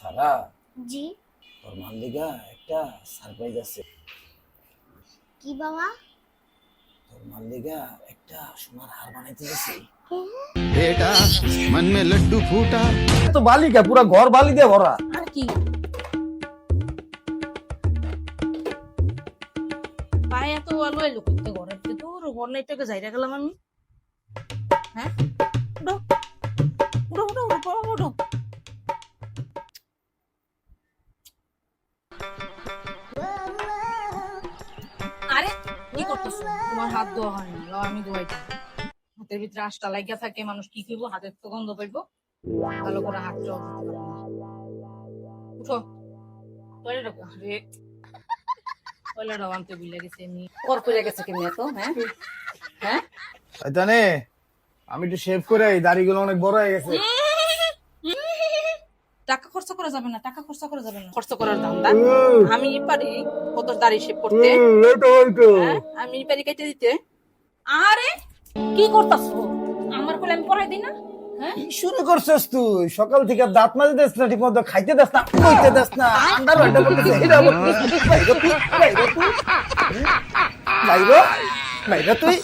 সারা জি। তোর মাল্লিকা একটা সারপ্রাইজ আছে। কি বাবা? তোর মাল্লিকা একটা সোনার হার বানাইতে গেছে। বেটা মন মে লড্ডু ফুটা। তো বালিকা পুরো ঘর বালি দিয়ে ভরা। আর কি? ভাই এত ভালো এলো করতে ঘরের তো ঘর নাই থেকে যাইরা গেলাম আমি। হ্যাঁ? কি করতেছো? তোমার হাত ধোয়া হয় না লও আমি ধোয়াই দিই। হাতের ভিতরে আশটা লাগিয়া থাকে মানুষ কি করব? হাতের তো গন্ধ পাইবো। ভালো করে হাত জল দিতে পারব না। উঠো। টয়লেট আনতে ভুলে গেছে এমনি। কর করে গেছে কেমনি এত হ্যাঁ? হ্যাঁ? তানে আমি একটু শেভ করে এই দাড়িগুলো অনেক বড় হয়ে গেছে। খরচ করা যাবে না টাকা খরচ করা যাবে না। খরচ করার দাম দাম আমি পারি কত দাড়ি শেভ করতে? হ্যাঁ? আমি পারি কেটে দিতে। আরে কি করতাছো আমার কোলে আমি পড়াই দিই না? হ্যাঁ? শুরু করছিস তুই? সকাল থেকে দাঁত মাজে দিস না ঠিক মতো খাইতে দিস না কইতে দিস না করতেছে এটা করতেছে বাইরে তুই বাইরে তুই বাইরে তুই।